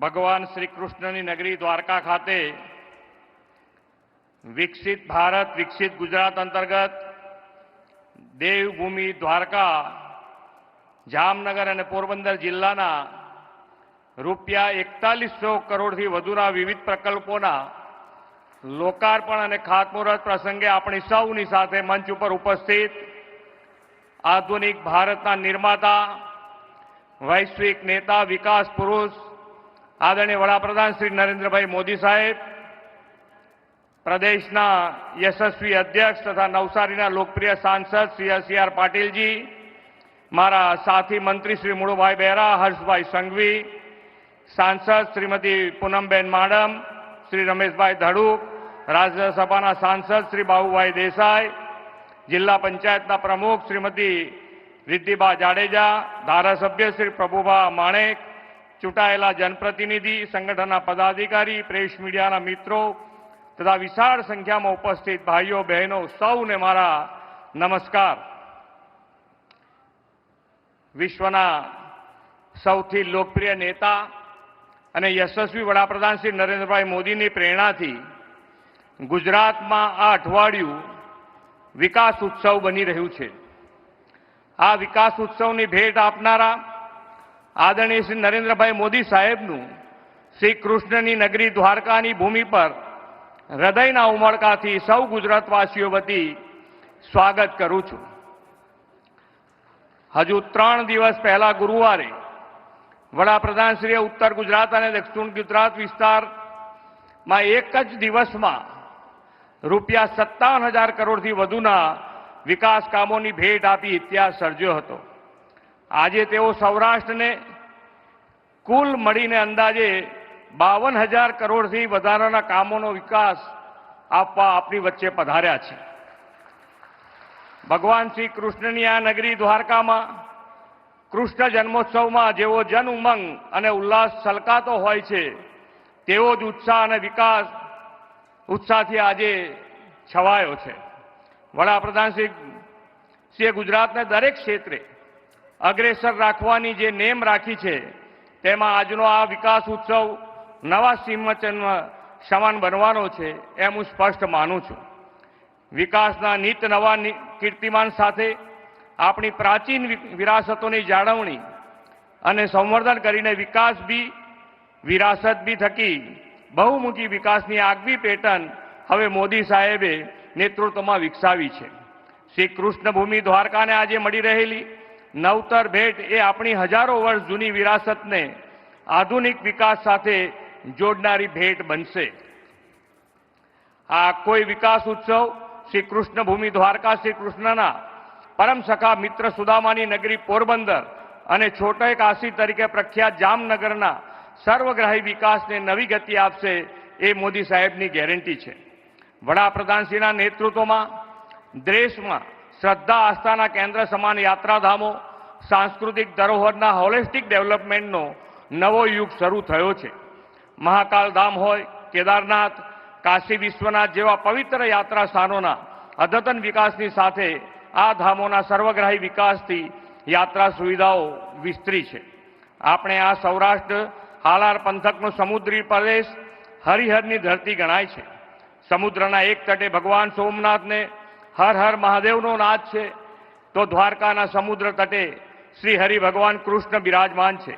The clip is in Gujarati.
ભગવાન શ્રી કૃષ્ણની નગરી દ્વારકા ખાતે વિકસિત ભારત, વિકસિત ગુજરાત અંતર્ગત દેવભૂમિ દ્વારકા, જામનગર અને પોરબંદર જિલ્લાના રૂપિયા એકતાલીસો કરોડથી વધુના વિવિધ પ્રકલ્પોના લોકાર્પણ અને ખાતમુહૂર્ત પ્રસંગે આપણી સૌની સાથે મંચ ઉપર ઉપસ્થિત આધુનિક ભારતના નિર્માતા, વૈશ્વિક નેતા, વિકાસ પુરુષ આદરણીય વડાપ્રધાન શ્રી નરેન્દ્રભાઈ મોદી સાહેબ, પ્રદેશના યશસ્વી અધ્યક્ષ તથા નવસારીના લોકપ્રિય સાંસદ શ્રી સી પાટીલજી, મારા સાથી મંત્રી શ્રી મુળુભાઈ બહેરા, હર્ષભાઈ સંઘવી, સાંસદ શ્રીમતી પૂનમબેન માડમ, શ્રી રમેશભાઈ ધડુક, રાજ્યસભાના સાંસદ શ્રી બાબુભાઈ દેસાઈ, જિલ્લા પંચાયતના પ્રમુખ શ્રીમતી રિદ્ધિબા જાડેજા, ધારાસભ્ય શ્રી પ્રભુભા માણેક ચૂંટાયેલા જનપ્રતિનિધિ, સંગઠનના પદાધિકારી, પ્રેસ મીડિયાના મિત્રો તથા વિશાળ સંખ્યામાં ઉપસ્થિત ભાઈઓ, બહેનો, સૌને મારા નમસ્કાર. વિશ્વના સૌથી લોકપ્રિય નેતા અને યશસ્વી વડાપ્રધાન શ્રી નરેન્દ્રભાઈ મોદીની પ્રેરણાથી ગુજરાતમાં આ અઠવાડિયું વિકાસ ઉત્સવ બની રહ્યું છે. આ વિકાસ ઉત્સવની ભેટ આપનારા આદરણીય શ્રી નરેન્દ્રભાઈ મોદી સાહેબનું શ્રી કૃષ્ણની નગરી દ્વારકાની ભૂમિ પર હૃદયના ઉમળકાથી સૌ ગુજરાતવાસીઓ વતી સ્વાગત કરું છું. હજુ ત્રણ દિવસ પહેલા ગુરુવારે વડાપ્રધાનશ્રીએ ઉત્તર ગુજરાત અને દક્ષિણ ગુજરાત વિસ્તારમાં એક જ દિવસમાં રૂપિયા સત્તાવન હજાર કરોડથી વધુના વિકાસ કામોની ભેટ આપી ઇતિહાસ સર્જ્યો હતો. આજે તેઓ સૌરાષ્ટ્રને કુલ મળીને અંદાજે બાવન હજાર કરોડથી વધારાના કામોનો વિકાસ આપવા આપણી વચ્ચે પધાર્યા છે. ભગવાન શ્રી કૃષ્ણની આ નગરી દ્વારકામાં કૃષ્ણ જન્મોત્સવમાં જેવો જન ઉમંગ અને ઉલ્લાસ છલકાતો હોય છે તેવો જ ઉત્સાહ અને વિકાસ ઉત્સાહથી આજે છવાયો છે. વડાપ્રધાન શ્રી શ્રીએ ગુજરાતને દરેક ક્ષેત્રે અગ્રેસર રાખવાની જે નેમ રાખી છે, તેમાં આજનો આ વિકાસ ઉત્સવ નવા સિંહચન સમાન બનવાનો છે એમ હું સ્પષ્ટ માનું છું. વિકાસના નિત નવા કીર્તિમાન સાથે આપણી પ્રાચીન વિરાસતોની જાળવણી અને સંવર્ધન કરીને વિકાસ બી, વિરાસત બી થકી બહુમુખી વિકાસની આગવી પેટર્ન હવે મોદી સાહેબે નેતૃત્વમાં વિકસાવી છે. શ્રી કૃષ્ણભૂમિ દ્વારકાને આજે મળી રહેલી નવતર ભેટ એ આપણી હજારો વર્ષ જૂની વિરાસતને આધુનિક વિકાસ સાથે જોડનારી ભેટ બનશે. આ કોઈ વિકાસ ઉત્સવ શ્રી કૃષ્ણ ભૂમિ દ્વારકા શ્રી કૃષ્ણના પરમ સખા મિત્ર સુદામાની નગરી પોરબંદર અને છોટે કાશી તરીકે પ્રખ્યાત જામનગરના સર્વગ્રાહી વિકાસને નવી ગતિ આપશે એ મોદી સાહેબની ગેરંટી છે. વડાપ્રધાનશ્રીના નેતૃત્વમાં, દેશમાં શ્રદ્ધા આસ્થાના કેન્દ્ર સમાન યાત્રાધામો, સાંસ્કૃતિક ધરોહરના હોલિસ્ટિક ડેવલપમેન્ટનો નવો યુગ શરૂ થયો છે. મહાકાલ ધામ હોય, કેદારનાથ, કાશી વિશ્વનાથ જેવા પવિત્ર યાત્રા સ્થાનોના અદ્યતન વિકાસની સાથે આ ધામોના સર્વગ્રાહી વિકાસથી યાત્રા સુવિધાઓ વિસ્તરી છે. આપણે આ સૌરાષ્ટ્ર હાલાર પંથકનો સમુદ્રી પ્રદેશ હરિહરની ધરતી ગણાય છે. સમુદ્રના એક તટે ભગવાન સોમનાથને હર હર મહાદેવનો નાદ છે. તો દ્વારકાના સમુદ્ર તટે શ્રી હરિ ભગવાન કૃષ્ણ બિરાજમાન છે.